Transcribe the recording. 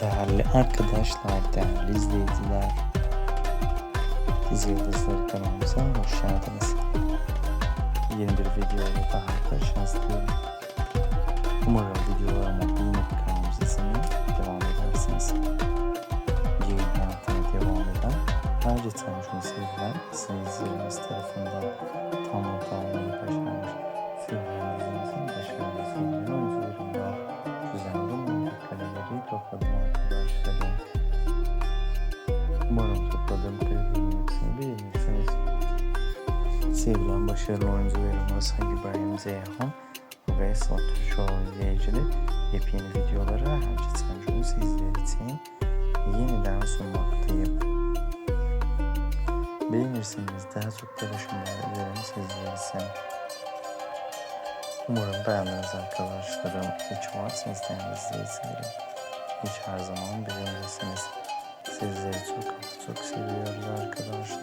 Değerli arkadaşlar, değerli izleyiciler, Dizi Yıldızları kanalımıza hoş geldiniz. Yeni bir videoyla daha karşınızdayım. Umarım videolarıma beğenip kanalımıza izlemeye devam edersiniz. Yayın hayatına devam eden, ayrıca tanışmayı sevilen izleyicilerimiz tarafından arkadaşlarım. Umarım topladığım karelerin hepsini beğenirsiniz. Sevilen başarılı oyuncularımız Hagi İbrahim Zeyhan ve Esat Türkoğlu ile yepyeni videoları Hacı Tanrı'nın sizler için yeniden sunmaktayım. Beğenirseniz daha çok paylaşımlar ederim sizler için. Umarım beğendiniz arkadaşlarım. Hiç varsanız değerli izleyicilerim. Hiç her zaman beğenirsiniz. Sizleri çok çok seviyoruz arkadaşlarım.